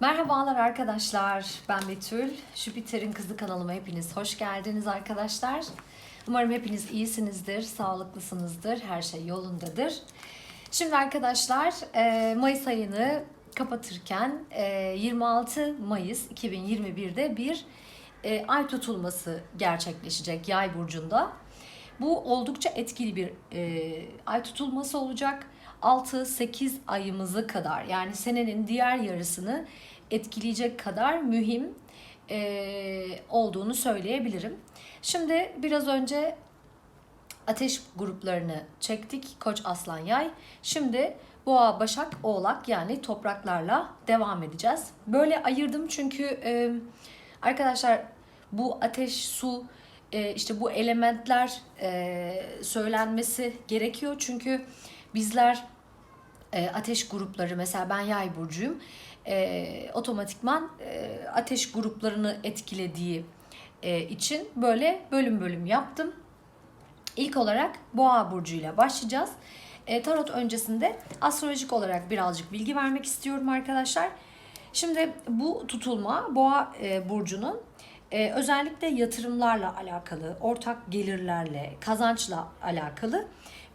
Merhabalar arkadaşlar. Ben Betül. Jüpiter'in Kızı kanalıma hepiniz hoş geldiniz arkadaşlar. Umarım hepiniz iyisinizdir, sağlıklısınızdır, her şey yolundadır. Şimdi arkadaşlar e, Mayıs ayını kapatırken e, 26 Mayıs 2021'de bir e, ay tutulması gerçekleşecek Yay burcunda. Bu oldukça etkili bir e, ay tutulması olacak. 6-8 ayımızı kadar yani senenin diğer yarısını etkileyecek kadar mühim e, olduğunu söyleyebilirim. Şimdi biraz önce ateş gruplarını çektik. Koç, Aslan, Yay. Şimdi Boğa, Başak, Oğlak yani topraklarla devam edeceğiz. Böyle ayırdım çünkü e, arkadaşlar bu ateş, su, e, işte bu elementler e, söylenmesi gerekiyor. Çünkü bizler e, ateş grupları mesela ben yay burcuyum. E, otomatikman e, ateş gruplarını etkilediği e, için böyle bölüm bölüm yaptım. İlk olarak Boğa burcuyla başlayacağız. E, tarot öncesinde astrolojik olarak birazcık bilgi vermek istiyorum arkadaşlar. Şimdi bu tutulma Boğa e, burcunun e, özellikle yatırımlarla alakalı, ortak gelirlerle, kazançla alakalı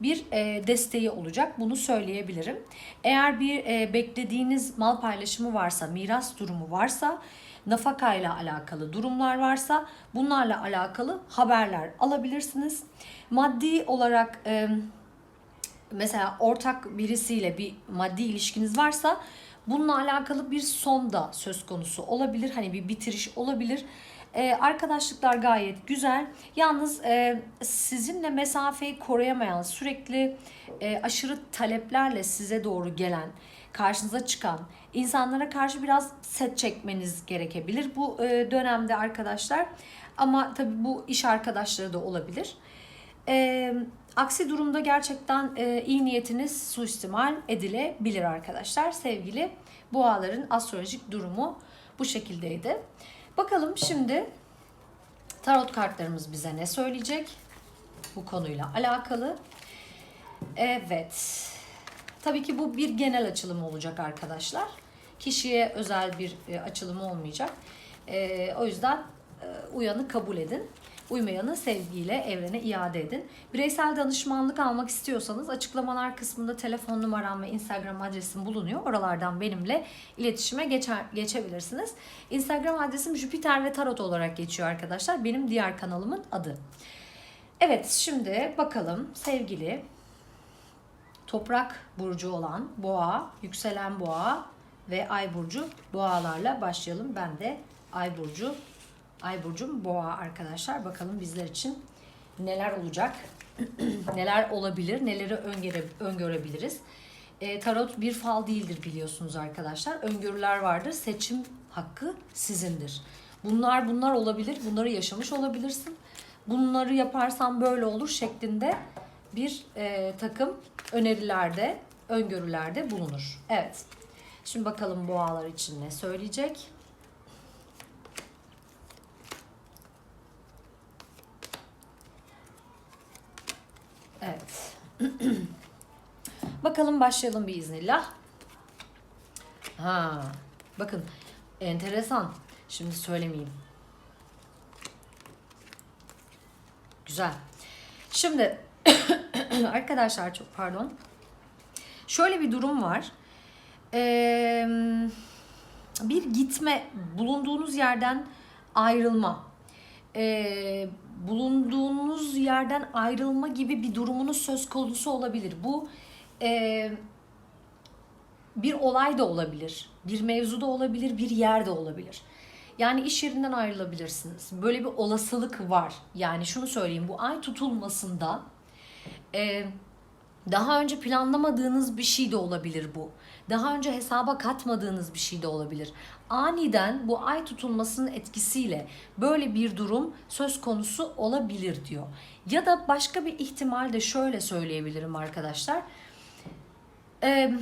bir e, desteği olacak. Bunu söyleyebilirim. Eğer bir e, beklediğiniz mal paylaşımı varsa, miras durumu varsa, nafakayla alakalı durumlar varsa bunlarla alakalı haberler alabilirsiniz. Maddi olarak e, mesela ortak birisiyle bir maddi ilişkiniz varsa bununla alakalı bir son da söz konusu olabilir. Hani bir bitiriş olabilir. Ee, arkadaşlıklar gayet güzel. Yalnız e, sizinle mesafeyi koruyamayan, sürekli e, aşırı taleplerle size doğru gelen, karşınıza çıkan insanlara karşı biraz set çekmeniz gerekebilir bu e, dönemde arkadaşlar. Ama tabii bu iş arkadaşları da olabilir. E, aksi durumda gerçekten e, iyi niyetiniz suistimal edilebilir arkadaşlar. Sevgili boğaların astrolojik durumu bu şekildeydi. Bakalım şimdi tarot kartlarımız bize ne söyleyecek bu konuyla alakalı. Evet. Tabii ki bu bir genel açılım olacak arkadaşlar. Kişiye özel bir e, açılım olmayacak. E, o yüzden e, uyanı kabul edin. Uymayanı sevgiyle evrene iade edin. Bireysel danışmanlık almak istiyorsanız açıklamalar kısmında telefon numaram ve Instagram adresim bulunuyor. Oralardan benimle iletişime geçer, geçebilirsiniz. Instagram adresim Jüpiter ve Tarot olarak geçiyor arkadaşlar. Benim diğer kanalımın adı. Evet şimdi bakalım sevgili toprak burcu olan boğa, yükselen boğa ve ay burcu boğalarla başlayalım. Ben de ay burcu Ay burcum boğa arkadaşlar. Bakalım bizler için neler olacak, neler olabilir, neleri öngöre, öngörebiliriz. E, tarot bir fal değildir biliyorsunuz arkadaşlar. Öngörüler vardır. Seçim hakkı sizindir. Bunlar bunlar olabilir. Bunları yaşamış olabilirsin. Bunları yaparsan böyle olur şeklinde bir e, takım önerilerde, öngörülerde bulunur. Evet. Şimdi bakalım boğalar için ne söyleyecek? Evet. Bakalım başlayalım bir iznillah. Ha, bakın enteresan. Şimdi söylemeyeyim. Güzel. Şimdi arkadaşlar çok pardon. Şöyle bir durum var. Ee, bir gitme, bulunduğunuz yerden ayrılma. Ee, bulunduğunuz yerden ayrılma gibi bir durumunuz söz konusu olabilir. Bu e, bir olay da olabilir, bir mevzu da olabilir, bir yer de olabilir. Yani iş yerinden ayrılabilirsiniz. Böyle bir olasılık var. Yani şunu söyleyeyim, bu ay tutulmasında e, daha önce planlamadığınız bir şey de olabilir bu. Daha önce hesaba katmadığınız bir şey de olabilir. Aniden bu ay tutulmasının etkisiyle böyle bir durum söz konusu olabilir diyor. Ya da başka bir ihtimal de şöyle söyleyebilirim arkadaşlar. Ee,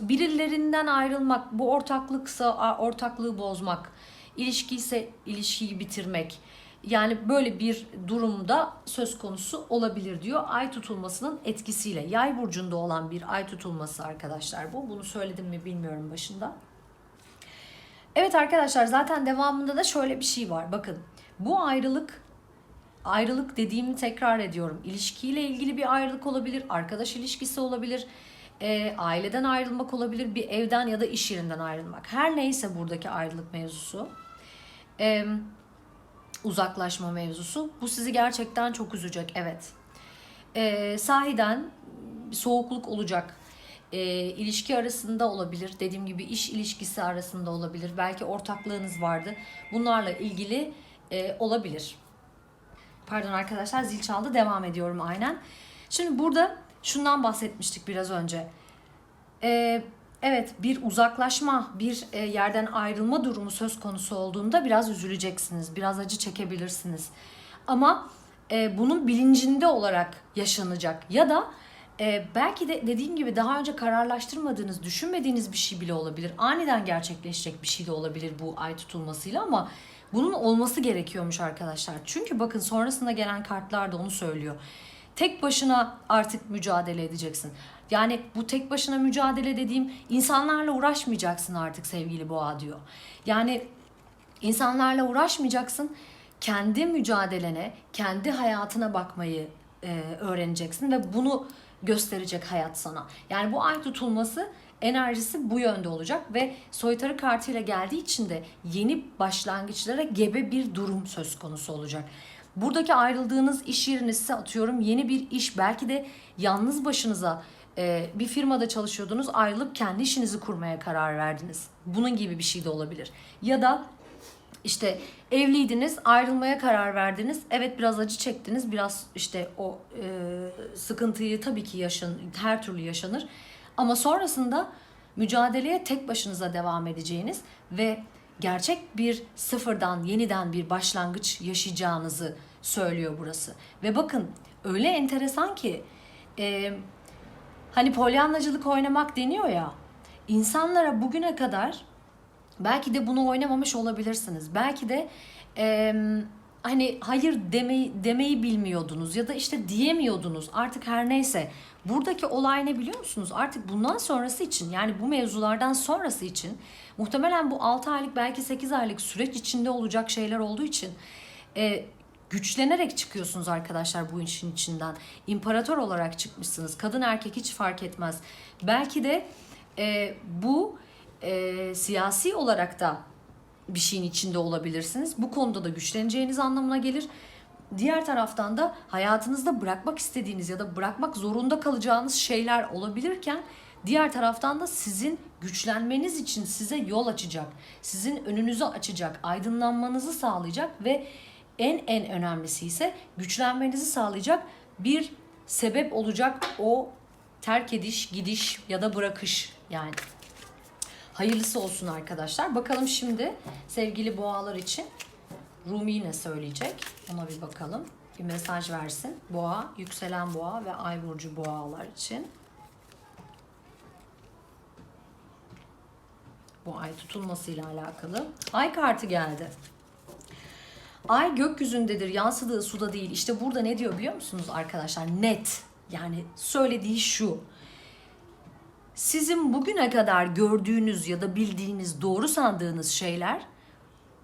birilerinden ayrılmak, bu ortaklıksa ortaklığı bozmak, ilişki ise ilişkiyi bitirmek, yani böyle bir durumda söz konusu olabilir diyor. Ay tutulmasının etkisiyle. Yay burcunda olan bir ay tutulması arkadaşlar bu. Bunu söyledim mi bilmiyorum başında. Evet arkadaşlar zaten devamında da şöyle bir şey var. Bakın bu ayrılık ayrılık dediğimi tekrar ediyorum. İlişkiyle ilgili bir ayrılık olabilir, arkadaş ilişkisi olabilir, e, aileden ayrılmak olabilir, bir evden ya da iş yerinden ayrılmak. Her neyse buradaki ayrılık mevzusu, e, uzaklaşma mevzusu. Bu sizi gerçekten çok üzecek. Evet. E, sahiden soğukluk olacak. E, ilişki arasında olabilir. Dediğim gibi iş ilişkisi arasında olabilir. Belki ortaklığınız vardı. Bunlarla ilgili e, olabilir. Pardon arkadaşlar zil çaldı. Devam ediyorum aynen. Şimdi burada şundan bahsetmiştik biraz önce. Ee, evet bir uzaklaşma, bir e, yerden ayrılma durumu söz konusu olduğunda biraz üzüleceksiniz. Biraz acı çekebilirsiniz. Ama e, bunun bilincinde olarak yaşanacak. Ya da e, belki de dediğim gibi daha önce kararlaştırmadığınız, düşünmediğiniz bir şey bile olabilir. Aniden gerçekleşecek bir şey de olabilir bu ay tutulmasıyla ama bunun olması gerekiyormuş arkadaşlar. Çünkü bakın sonrasında gelen kartlar da onu söylüyor. Tek başına artık mücadele edeceksin. Yani bu tek başına mücadele dediğim insanlarla uğraşmayacaksın artık sevgili boğa diyor. Yani insanlarla uğraşmayacaksın. Kendi mücadelene, kendi hayatına bakmayı e, öğreneceksin ve bunu gösterecek hayat sana. Yani bu ay tutulması enerjisi bu yönde olacak ve soytarı kartıyla geldiği için de yeni başlangıçlara gebe bir durum söz konusu olacak. Buradaki ayrıldığınız iş yeriniz atıyorum yeni bir iş belki de yalnız başınıza e, bir firmada çalışıyordunuz ayrılıp kendi işinizi kurmaya karar verdiniz. Bunun gibi bir şey de olabilir. Ya da işte evliydiniz, ayrılmaya karar verdiniz. Evet biraz acı çektiniz, biraz işte o e, sıkıntıyı tabii ki yaşan, her türlü yaşanır. Ama sonrasında mücadeleye tek başınıza devam edeceğiniz ve gerçek bir sıfırdan yeniden bir başlangıç yaşayacağınızı söylüyor burası. Ve bakın öyle enteresan ki e, hani polyanlacılık oynamak deniyor ya insanlara bugüne kadar belki de bunu oynamamış olabilirsiniz. Belki de e, hani hayır demeyi, demeyi bilmiyordunuz ya da işte diyemiyordunuz artık her neyse. Buradaki olay ne biliyor musunuz? Artık bundan sonrası için yani bu mevzulardan sonrası için muhtemelen bu 6 aylık belki 8 aylık süreç içinde olacak şeyler olduğu için e, güçlenerek çıkıyorsunuz arkadaşlar bu işin içinden. İmparator olarak çıkmışsınız. Kadın erkek hiç fark etmez. Belki de e, bu e, siyasi olarak da bir şeyin içinde olabilirsiniz. Bu konuda da güçleneceğiniz anlamına gelir. Diğer taraftan da hayatınızda bırakmak istediğiniz ya da bırakmak zorunda kalacağınız şeyler olabilirken diğer taraftan da sizin güçlenmeniz için size yol açacak, sizin önünüzü açacak, aydınlanmanızı sağlayacak ve en en önemlisi ise güçlenmenizi sağlayacak bir sebep olacak o terk ediş, gidiş ya da bırakış yani. Hayırlısı olsun arkadaşlar. Bakalım şimdi sevgili boğalar için Rumi ne söyleyecek? Ona bir bakalım. Bir mesaj versin. Boğa, yükselen boğa ve ay burcu boğalar için. Bu ay tutulmasıyla alakalı. Ay kartı geldi. Ay gökyüzündedir, yansıdığı suda değil. İşte burada ne diyor biliyor musunuz arkadaşlar? Net. Yani söylediği şu. Sizin bugüne kadar gördüğünüz ya da bildiğiniz, doğru sandığınız şeyler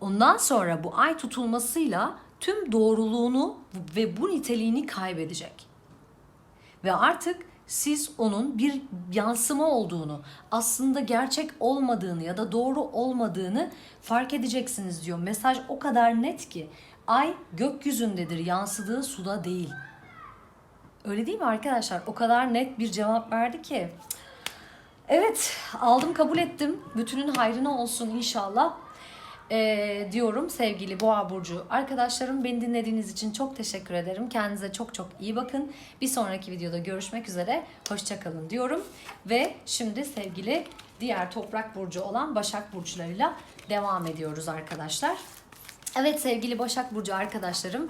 ondan sonra bu ay tutulmasıyla tüm doğruluğunu ve bu niteliğini kaybedecek. Ve artık siz onun bir yansıma olduğunu, aslında gerçek olmadığını ya da doğru olmadığını fark edeceksiniz diyor. Mesaj o kadar net ki ay gökyüzündedir, yansıdığı suda değil. Öyle değil mi arkadaşlar? O kadar net bir cevap verdi ki. Evet, aldım kabul ettim. Bütünün hayrına olsun inşallah. Ee, diyorum sevgili Boğa Burcu arkadaşlarım beni dinlediğiniz için çok teşekkür ederim. Kendinize çok çok iyi bakın. Bir sonraki videoda görüşmek üzere. Hoşçakalın diyorum. Ve şimdi sevgili diğer toprak burcu olan Başak Burçlarıyla devam ediyoruz arkadaşlar. Evet sevgili Başak Burcu arkadaşlarım.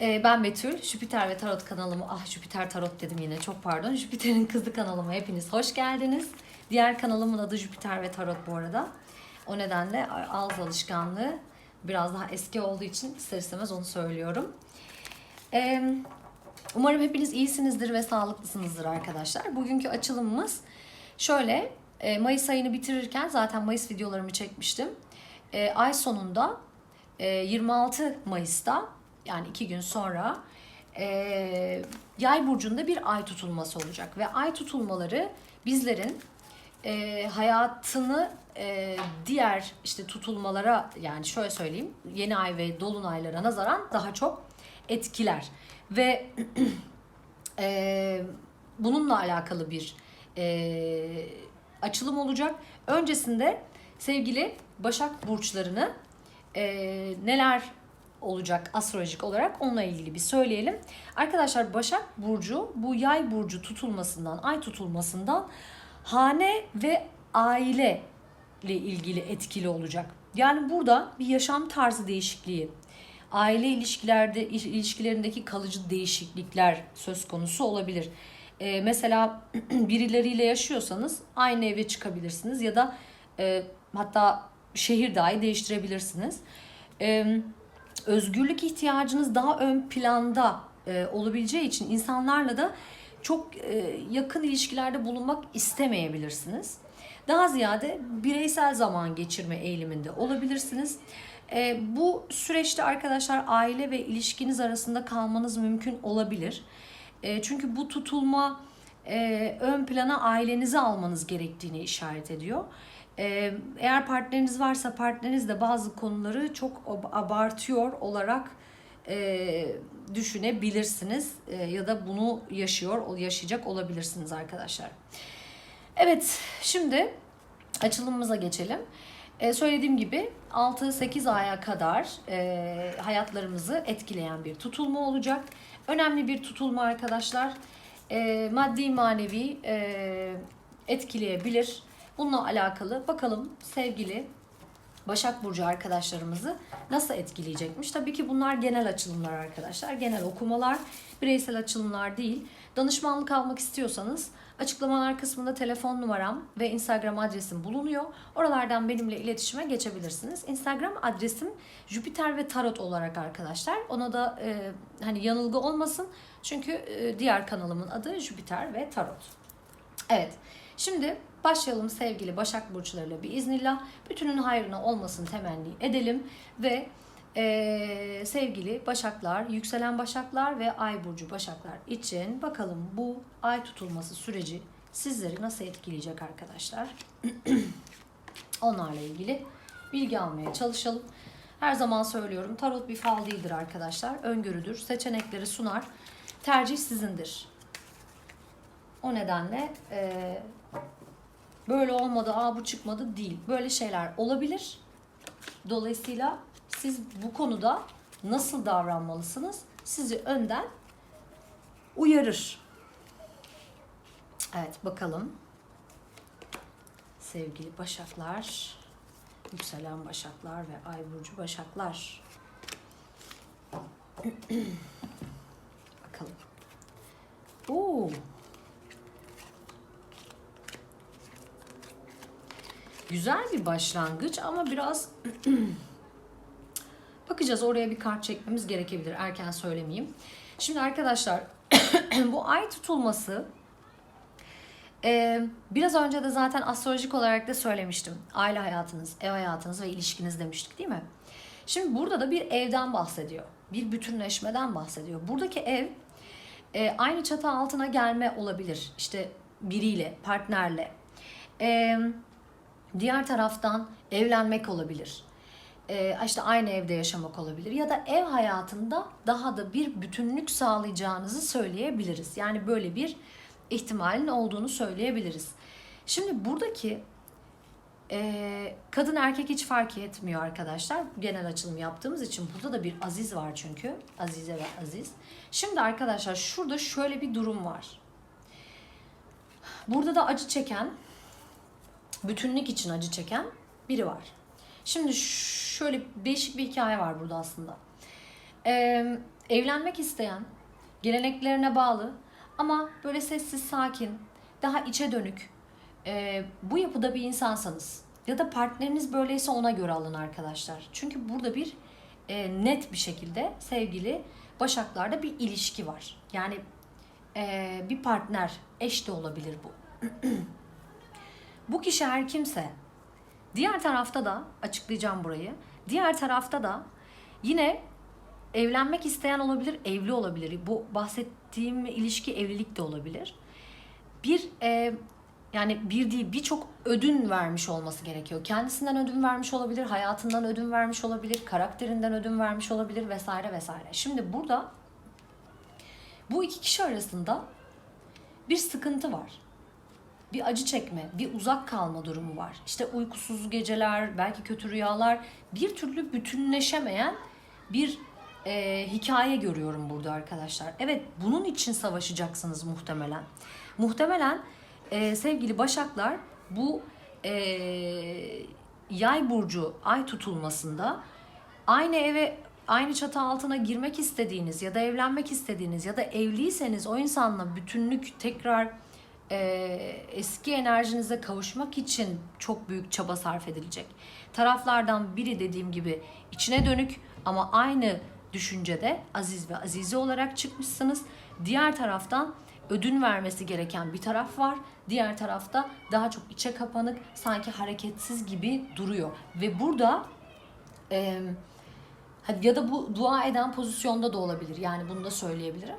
Ee, ben Betül. Jüpiter ve Tarot kanalımı, ah Jüpiter Tarot dedim yine çok pardon. Jüpiter'in kızı kanalıma hepiniz hoş geldiniz. Diğer kanalımın adı Jüpiter ve Tarot bu arada. O nedenle ağız alışkanlığı biraz daha eski olduğu için ister istemez onu söylüyorum. Ee, umarım hepiniz iyisinizdir ve sağlıklısınızdır arkadaşlar. Bugünkü açılımımız şöyle E, Mayıs ayını bitirirken zaten Mayıs videolarımı çekmiştim. E, ay sonunda e, 26 Mayıs'ta yani iki gün sonra e, Yay burcunda bir ay tutulması olacak ve ay tutulmaları bizlerin e, hayatını e, diğer işte tutulmalara yani şöyle söyleyeyim yeni ay ve dolunaylara nazaran daha çok etkiler ve e, bununla alakalı bir e, açılım olacak. Öncesinde sevgili Başak burçlarını e, neler olacak astrolojik olarak onunla ilgili bir söyleyelim. Arkadaşlar Başak Burcu bu yay burcu tutulmasından, ay tutulmasından hane ve aile ile ilgili etkili olacak. Yani burada bir yaşam tarzı değişikliği, aile ilişkilerde ilişkilerindeki kalıcı değişiklikler söz konusu olabilir. Ee, mesela birileriyle yaşıyorsanız aynı eve çıkabilirsiniz ya da e, hatta şehir dahi değiştirebilirsiniz. Ee, özgürlük ihtiyacınız daha ön planda e, olabileceği için insanlarla da çok e, yakın ilişkilerde bulunmak istemeyebilirsiniz. Daha ziyade bireysel zaman geçirme eğiliminde olabilirsiniz. E, bu süreçte arkadaşlar aile ve ilişkiniz arasında kalmanız mümkün olabilir. E, çünkü bu tutulma e, ön plana ailenizi almanız gerektiğini işaret ediyor. E, eğer partneriniz varsa partneriniz de bazı konuları çok abartıyor olarak e, düşünebilirsiniz e, ya da bunu yaşıyor, yaşayacak olabilirsiniz arkadaşlar. Evet, şimdi açılımımıza geçelim. Ee, söylediğim gibi 6-8 aya kadar e, hayatlarımızı etkileyen bir tutulma olacak. Önemli bir tutulma arkadaşlar. E, maddi manevi e, etkileyebilir. Bununla alakalı bakalım sevgili Başak Burcu arkadaşlarımızı nasıl etkileyecekmiş? Tabii ki bunlar genel açılımlar arkadaşlar. Genel okumalar, bireysel açılımlar değil. Danışmanlık almak istiyorsanız açıklamalar kısmında telefon numaram ve Instagram adresim bulunuyor. Oralardan benimle iletişime geçebilirsiniz. Instagram adresim Jüpiter ve Tarot olarak arkadaşlar. Ona da e, hani yanılgı olmasın. Çünkü e, diğer kanalımın adı Jüpiter ve Tarot. Evet. Şimdi başlayalım sevgili Başak Burçlarıyla bir iznillah. Bütünün hayrına olmasını temenni edelim ve ee, sevgili Başaklar, yükselen Başaklar ve Ay burcu Başaklar için bakalım bu ay tutulması süreci sizleri nasıl etkileyecek arkadaşlar? Onlarla ilgili bilgi almaya çalışalım. Her zaman söylüyorum tarot bir fal değildir arkadaşlar. Öngörüdür, seçenekleri sunar. Tercih sizindir. O nedenle e, böyle olmadı, aa bu çıkmadı değil. Böyle şeyler olabilir. Dolayısıyla siz bu konuda nasıl davranmalısınız? Sizi önden uyarır. Evet bakalım. Sevgili Başaklar, yükselen Başaklar ve Ay burcu Başaklar. bakalım. Oo. Güzel bir başlangıç ama biraz Bakacağız oraya bir kart çekmemiz gerekebilir. Erken söylemeyeyim. Şimdi arkadaşlar bu ay tutulması e, biraz önce de zaten astrolojik olarak da söylemiştim. Aile hayatınız, ev hayatınız ve ilişkiniz demiştik değil mi? Şimdi burada da bir evden bahsediyor. Bir bütünleşmeden bahsediyor. Buradaki ev e, aynı çatı altına gelme olabilir. İşte biriyle, partnerle. E, diğer taraftan evlenmek olabilir e, işte aynı evde yaşamak olabilir ya da ev hayatında daha da bir bütünlük sağlayacağınızı söyleyebiliriz. Yani böyle bir ihtimalin olduğunu söyleyebiliriz. Şimdi buradaki e, kadın erkek hiç fark etmiyor arkadaşlar. Genel açılım yaptığımız için burada da bir Aziz var çünkü. Azize ve Aziz. Şimdi arkadaşlar şurada şöyle bir durum var. Burada da acı çeken, bütünlük için acı çeken biri var. Şimdi şöyle değişik bir hikaye var burada aslında. Ee, evlenmek isteyen, geleneklerine bağlı ama böyle sessiz, sakin, daha içe dönük, e, bu yapıda bir insansanız ya da partneriniz böyleyse ona göre alın arkadaşlar. Çünkü burada bir e, net bir şekilde sevgili Başaklar'da bir ilişki var. Yani e, bir partner, eş de olabilir bu. Bu kişi her kimse diğer tarafta da açıklayacağım burayı. Diğer tarafta da yine evlenmek isteyen olabilir, evli olabilir. Bu bahsettiğim ilişki evlilik de olabilir. Bir e, yani bir değil birçok ödün vermiş olması gerekiyor. Kendisinden ödün vermiş olabilir, hayatından ödün vermiş olabilir, karakterinden ödün vermiş olabilir vesaire vesaire. Şimdi burada bu iki kişi arasında bir sıkıntı var. Bir acı çekme, bir uzak kalma durumu var. İşte uykusuz geceler, belki kötü rüyalar, bir türlü bütünleşemeyen bir e, hikaye görüyorum burada arkadaşlar. Evet bunun için savaşacaksınız muhtemelen. Muhtemelen e, sevgili Başaklar bu e, yay burcu ay tutulmasında aynı eve aynı çatı altına girmek istediğiniz ya da evlenmek istediğiniz ya da evliyseniz o insanla bütünlük tekrar e, eski enerjinize kavuşmak için çok büyük çaba sarf edilecek. Taraflardan biri dediğim gibi içine dönük ama aynı düşüncede aziz ve azize olarak çıkmışsınız. Diğer taraftan ödün vermesi gereken bir taraf var. Diğer tarafta daha çok içe kapanık, sanki hareketsiz gibi duruyor. Ve burada e, ya da bu dua eden pozisyonda da olabilir. Yani bunu da söyleyebilirim.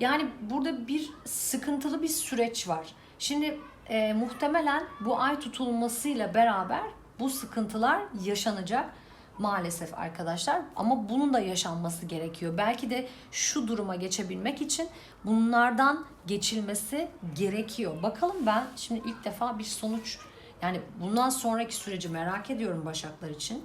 Yani burada bir sıkıntılı bir süreç var. Şimdi e, muhtemelen bu ay tutulmasıyla beraber bu sıkıntılar yaşanacak maalesef arkadaşlar. Ama bunun da yaşanması gerekiyor. Belki de şu duruma geçebilmek için bunlardan geçilmesi gerekiyor. Bakalım ben şimdi ilk defa bir sonuç yani bundan sonraki süreci merak ediyorum Başaklar için.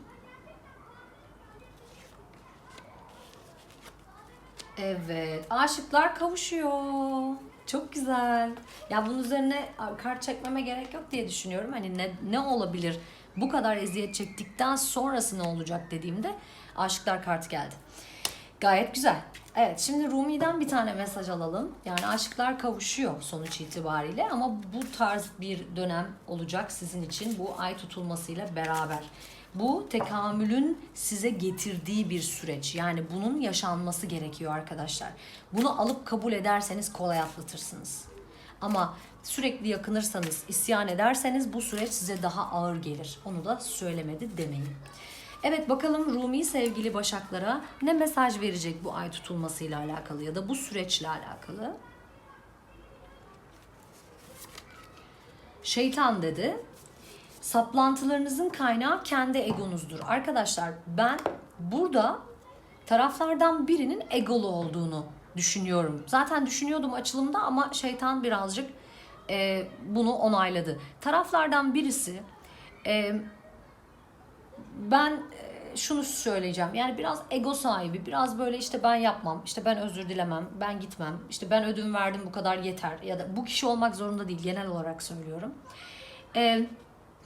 Evet, aşıklar kavuşuyor. Çok güzel. Ya bunun üzerine kart çekmeme gerek yok diye düşünüyorum. Hani ne, ne olabilir? Bu kadar eziyet çektikten sonrası ne olacak dediğimde aşıklar kartı geldi. Gayet güzel. Evet şimdi Rumi'den bir tane mesaj alalım. Yani aşıklar kavuşuyor sonuç itibariyle ama bu tarz bir dönem olacak sizin için bu ay tutulmasıyla beraber. Bu tekamülün size getirdiği bir süreç. Yani bunun yaşanması gerekiyor arkadaşlar. Bunu alıp kabul ederseniz kolay atlatırsınız. Ama sürekli yakınırsanız, isyan ederseniz bu süreç size daha ağır gelir. Onu da söylemedi demeyin. Evet bakalım Rumi sevgili Başaklara ne mesaj verecek bu ay tutulmasıyla alakalı ya da bu süreçle alakalı? Şeytan dedi. Saplantılarınızın kaynağı kendi egonuzdur. Arkadaşlar ben burada taraflardan birinin egolu olduğunu düşünüyorum. Zaten düşünüyordum açılımda ama şeytan birazcık e, bunu onayladı. Taraflardan birisi e, ben e, şunu söyleyeceğim. Yani biraz ego sahibi, biraz böyle işte ben yapmam, işte ben özür dilemem, ben gitmem, işte ben ödün verdim bu kadar yeter ya da bu kişi olmak zorunda değil genel olarak söylüyorum. Ee,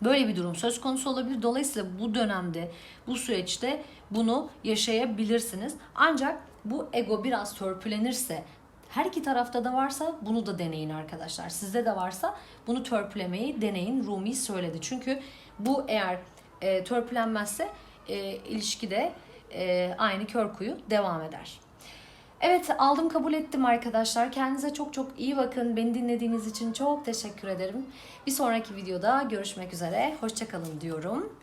böyle bir durum söz konusu olabilir. Dolayısıyla bu dönemde, bu süreçte bunu yaşayabilirsiniz. Ancak bu ego biraz törpülenirse, her iki tarafta da varsa bunu da deneyin arkadaşlar. Sizde de varsa bunu törpülemeyi deneyin. Rumi söyledi. Çünkü bu eğer e, törpülenmezse e, ilişkide e, aynı kör kuyu devam eder. Evet aldım kabul ettim arkadaşlar. Kendinize çok çok iyi bakın. Beni dinlediğiniz için çok teşekkür ederim. Bir sonraki videoda görüşmek üzere. Hoşçakalın diyorum.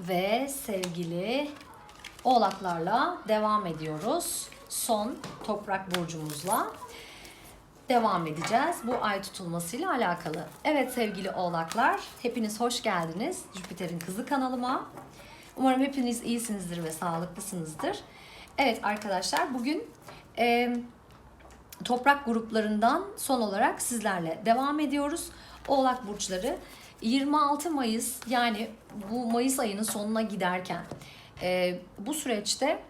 Ve sevgili oğlaklarla devam ediyoruz. Son toprak burcumuzla devam edeceğiz. Bu ay tutulmasıyla alakalı. Evet sevgili oğlaklar, hepiniz hoş geldiniz Jüpiter'in kızı kanalıma. Umarım hepiniz iyisinizdir ve sağlıklısınızdır. Evet arkadaşlar bugün e, toprak gruplarından son olarak sizlerle devam ediyoruz. Oğlak burçları 26 Mayıs yani bu Mayıs ayının sonuna giderken e, bu süreçte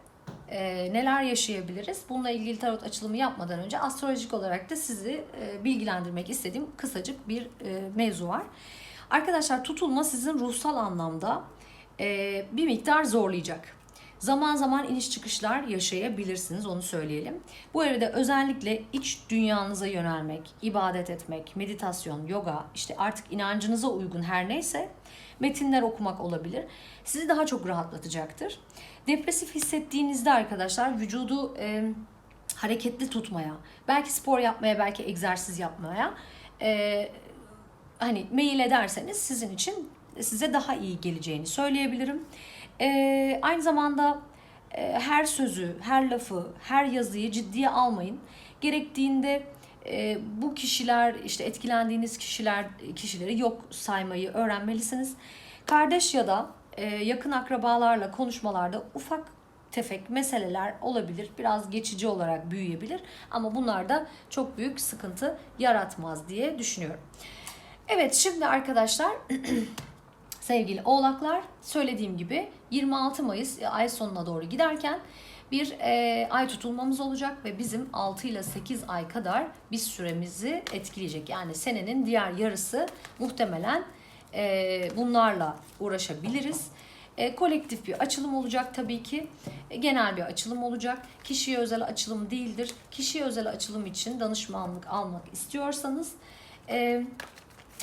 e, neler yaşayabiliriz? Bununla ilgili tarot açılımı yapmadan önce astrolojik olarak da sizi e, bilgilendirmek istediğim kısacık bir e, mevzu var. Arkadaşlar tutulma sizin ruhsal anlamda e, bir miktar zorlayacak. Zaman zaman iniş çıkışlar yaşayabilirsiniz onu söyleyelim. Bu evrede özellikle iç dünyanıza yönelmek, ibadet etmek, meditasyon, yoga, işte artık inancınıza uygun her neyse metinler okumak olabilir. Sizi daha çok rahatlatacaktır. Depresif hissettiğinizde arkadaşlar vücudu e, hareketli tutmaya, belki spor yapmaya, belki egzersiz yapmaya e, hani mail ederseniz sizin için size daha iyi geleceğini söyleyebilirim. Ee, aynı zamanda e, her sözü, her lafı, her yazıyı ciddiye almayın. Gerektiğinde e, bu kişiler işte etkilendiğiniz kişiler kişileri yok saymayı öğrenmelisiniz. Kardeş ya da e, yakın akrabalarla konuşmalarda ufak tefek meseleler olabilir. Biraz geçici olarak büyüyebilir ama bunlar da çok büyük sıkıntı yaratmaz diye düşünüyorum. Evet şimdi arkadaşlar sevgili oğlaklar söylediğim gibi 26 Mayıs e, ay sonuna doğru giderken bir e, ay tutulmamız olacak ve bizim 6 ile 8 ay kadar bir süremizi etkileyecek. Yani senenin diğer yarısı muhtemelen e, bunlarla uğraşabiliriz. E, kolektif bir açılım olacak tabii ki. E, genel bir açılım olacak. Kişiye özel açılım değildir. Kişiye özel açılım için danışmanlık almak istiyorsanız e,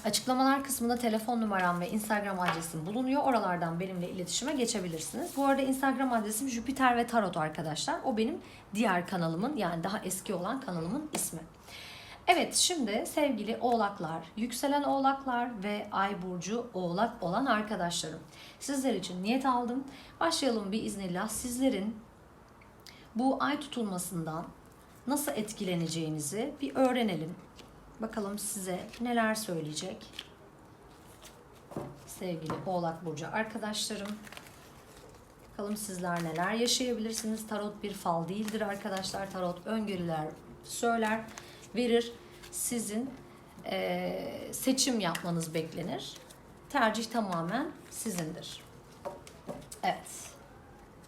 Açıklamalar kısmında telefon numaram ve Instagram adresim bulunuyor. Oralardan benimle iletişime geçebilirsiniz. Bu arada Instagram adresim Jüpiter ve Tarot arkadaşlar. O benim diğer kanalımın yani daha eski olan kanalımın ismi. Evet şimdi sevgili oğlaklar, yükselen oğlaklar ve ay burcu oğlak olan arkadaşlarım. Sizler için niyet aldım. Başlayalım bir iznillah. Sizlerin bu ay tutulmasından nasıl etkileneceğinizi bir öğrenelim. Bakalım size neler söyleyecek sevgili Oğlak Burcu arkadaşlarım. Bakalım sizler neler yaşayabilirsiniz. Tarot bir fal değildir arkadaşlar. Tarot öngörüler söyler, verir. Sizin eee, seçim yapmanız beklenir. Tercih tamamen sizindir. Evet.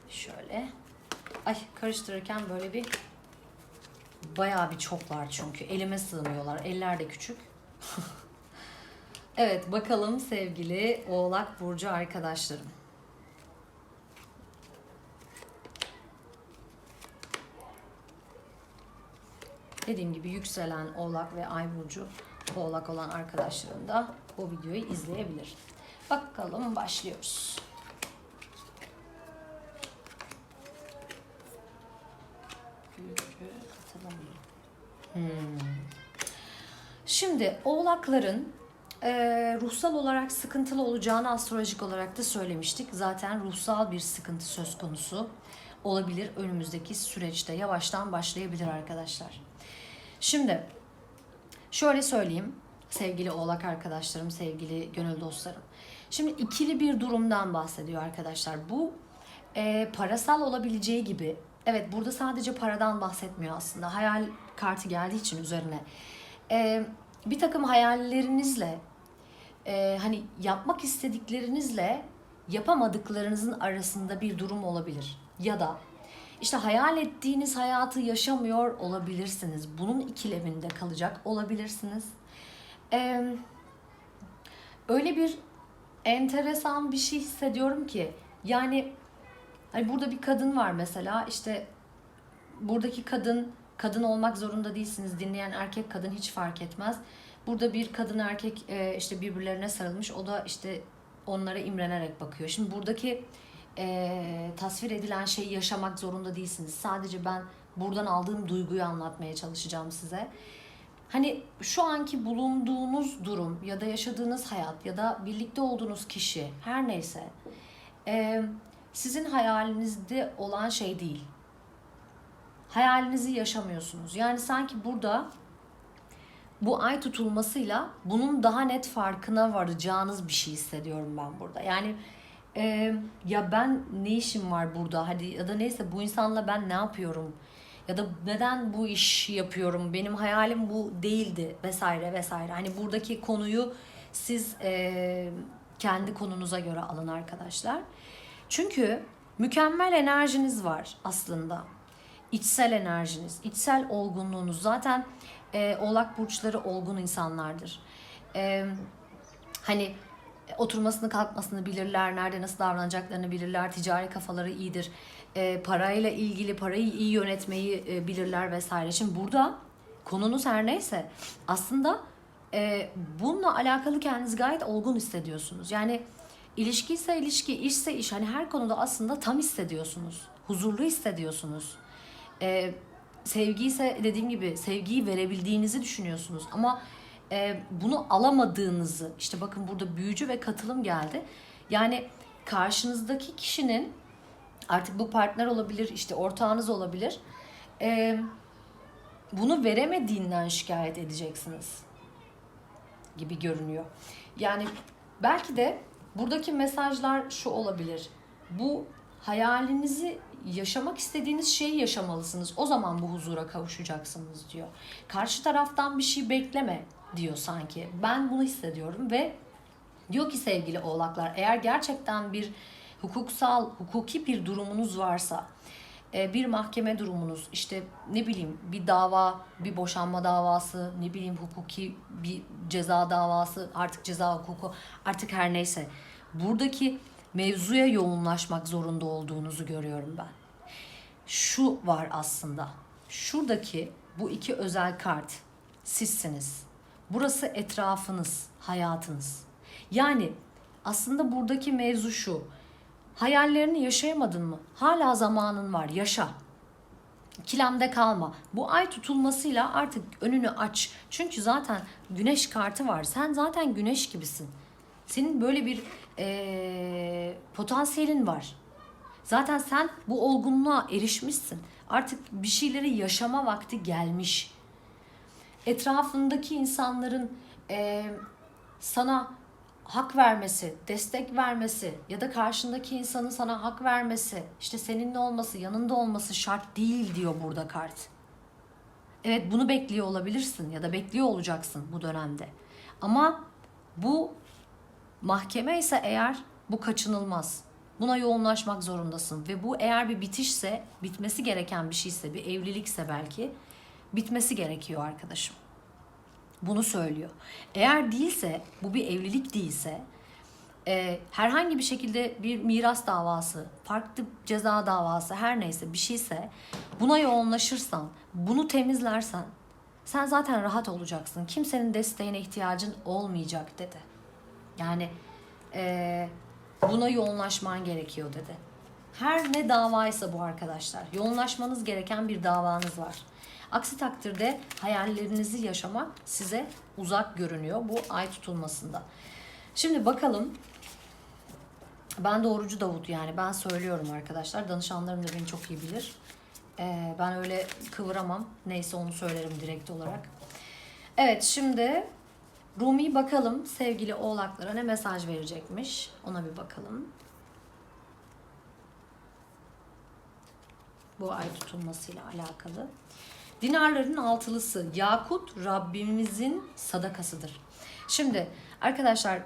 Şöyle. Ay karıştırırken böyle bir Bayağı bir çoklar çünkü. Elime sığmıyorlar. Eller de küçük. evet bakalım sevgili Oğlak Burcu arkadaşlarım. Dediğim gibi yükselen Oğlak ve Ay Burcu Oğlak olan arkadaşlarım da bu videoyu izleyebilir. Bakalım başlıyoruz. Hmm. Şimdi oğlakların e, ruhsal olarak sıkıntılı olacağını astrolojik olarak da söylemiştik. Zaten ruhsal bir sıkıntı söz konusu olabilir önümüzdeki süreçte yavaştan başlayabilir arkadaşlar. Şimdi şöyle söyleyeyim sevgili oğlak arkadaşlarım, sevgili gönül dostlarım. Şimdi ikili bir durumdan bahsediyor arkadaşlar. Bu e, parasal olabileceği gibi Evet burada sadece paradan bahsetmiyor aslında. Hayal kartı geldiği için üzerine. Ee, bir takım hayallerinizle e, hani yapmak istediklerinizle yapamadıklarınızın arasında bir durum olabilir. Ya da işte hayal ettiğiniz hayatı yaşamıyor olabilirsiniz. Bunun ikileminde kalacak olabilirsiniz. Ee, öyle bir enteresan bir şey hissediyorum ki yani Hani burada bir kadın var mesela işte buradaki kadın kadın olmak zorunda değilsiniz. Dinleyen erkek kadın hiç fark etmez. Burada bir kadın erkek e, işte birbirlerine sarılmış. O da işte onlara imrenerek bakıyor. Şimdi buradaki e, tasvir edilen şeyi yaşamak zorunda değilsiniz. Sadece ben buradan aldığım duyguyu anlatmaya çalışacağım size. Hani şu anki bulunduğunuz durum ya da yaşadığınız hayat ya da birlikte olduğunuz kişi her neyse e, sizin hayalinizde olan şey değil. Hayalinizi yaşamıyorsunuz. Yani sanki burada bu ay tutulmasıyla bunun daha net farkına varacağınız bir şey hissediyorum ben burada. Yani e, ya ben ne işim var burada hadi ya da neyse bu insanla ben ne yapıyorum ya da neden bu iş yapıyorum benim hayalim bu değildi vesaire vesaire. Hani buradaki konuyu siz e, kendi konunuza göre alın arkadaşlar. Çünkü mükemmel enerjiniz var aslında. İçsel enerjiniz, içsel olgunluğunuz. Zaten e, oğlak burçları olgun insanlardır. E, hani oturmasını kalkmasını bilirler, nerede nasıl davranacaklarını bilirler, ticari kafaları iyidir. E, parayla ilgili parayı iyi yönetmeyi e, bilirler vesaire. Şimdi burada konunuz her neyse aslında e, bununla alakalı kendinizi gayet olgun hissediyorsunuz. Yani İlişki ise ilişki, işse iş. Hani her konuda aslında tam hissediyorsunuz. Huzurlu hissediyorsunuz. Ee, sevgi ise dediğim gibi sevgiyi verebildiğinizi düşünüyorsunuz. Ama e, bunu alamadığınızı işte bakın burada büyücü ve katılım geldi. Yani karşınızdaki kişinin artık bu partner olabilir işte ortağınız olabilir. E, bunu veremediğinden şikayet edeceksiniz gibi görünüyor. Yani belki de buradaki mesajlar şu olabilir. Bu hayalinizi yaşamak istediğiniz şeyi yaşamalısınız. O zaman bu huzura kavuşacaksınız diyor. Karşı taraftan bir şey bekleme diyor sanki. Ben bunu hissediyorum ve diyor ki sevgili oğlaklar eğer gerçekten bir hukuksal, hukuki bir durumunuz varsa e, bir mahkeme durumunuz işte ne bileyim bir dava bir boşanma davası ne bileyim hukuki bir ceza davası artık ceza hukuku artık her neyse buradaki mevzuya yoğunlaşmak zorunda olduğunuzu görüyorum ben. Şu var aslında şuradaki bu iki özel kart sizsiniz. Burası etrafınız, hayatınız. Yani aslında buradaki mevzu şu. Hayallerini yaşayamadın mı? Hala zamanın var. Yaşa. İkilemde kalma. Bu ay tutulmasıyla artık önünü aç. Çünkü zaten güneş kartı var. Sen zaten güneş gibisin. Senin böyle bir eee, potansiyelin var. Zaten sen bu olgunluğa erişmişsin. Artık bir şeyleri yaşama vakti gelmiş. Etrafındaki insanların eee, sana hak vermesi, destek vermesi ya da karşındaki insanın sana hak vermesi, işte seninle olması, yanında olması şart değil diyor burada kart. Evet bunu bekliyor olabilirsin ya da bekliyor olacaksın bu dönemde. Ama bu mahkeme ise eğer bu kaçınılmaz. Buna yoğunlaşmak zorundasın ve bu eğer bir bitişse, bitmesi gereken bir şeyse, bir evlilikse belki bitmesi gerekiyor arkadaşım. Bunu söylüyor. Eğer değilse, bu bir evlilik değilse, e, herhangi bir şekilde bir miras davası, farklı ceza davası her neyse bir şeyse buna yoğunlaşırsan, bunu temizlersen sen zaten rahat olacaksın. Kimsenin desteğine ihtiyacın olmayacak dedi. Yani e, buna yoğunlaşman gerekiyor dedi. Her ne davaysa bu arkadaşlar. Yoğunlaşmanız gereken bir davanız var. Aksi takdirde hayallerinizi yaşamak size uzak görünüyor bu ay tutulmasında. Şimdi bakalım. Ben doğrucu Davut yani ben söylüyorum arkadaşlar. Danışanlarım da beni çok iyi bilir. Ee, ben öyle kıvıramam. Neyse onu söylerim direkt olarak. Evet şimdi Rumi bakalım sevgili oğlaklara ne mesaj verecekmiş. Ona bir bakalım. Bu ay tutulmasıyla alakalı. Dinarların altılısı yakut Rabbimizin sadakasıdır. Şimdi arkadaşlar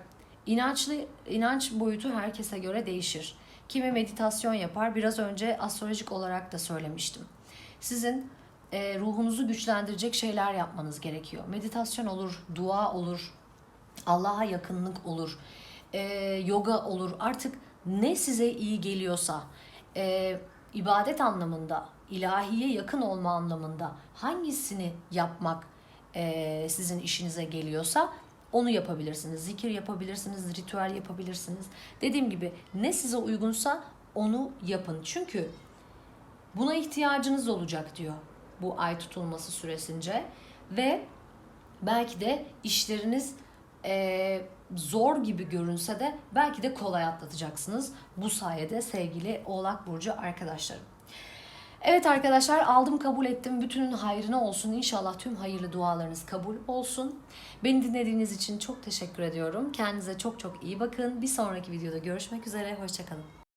inançlı inanç boyutu herkese göre değişir. Kimi meditasyon yapar. Biraz önce astrolojik olarak da söylemiştim. Sizin e, ruhunuzu güçlendirecek şeyler yapmanız gerekiyor. Meditasyon olur, dua olur, Allah'a yakınlık olur, e, yoga olur. Artık ne size iyi geliyorsa, e, ibadet anlamında, ilahiye yakın olma anlamında hangisini yapmak e, sizin işinize geliyorsa onu yapabilirsiniz. Zikir yapabilirsiniz, ritüel yapabilirsiniz. Dediğim gibi ne size uygunsa onu yapın. Çünkü buna ihtiyacınız olacak diyor bu ay tutulması süresince ve belki de işleriniz e, zor gibi görünse de belki de kolay atlatacaksınız bu sayede sevgili Oğlak Burcu arkadaşlarım. Evet arkadaşlar aldım kabul ettim. Bütünün hayrına olsun. İnşallah tüm hayırlı dualarınız kabul olsun. Beni dinlediğiniz için çok teşekkür ediyorum. Kendinize çok çok iyi bakın. Bir sonraki videoda görüşmek üzere. Hoşçakalın.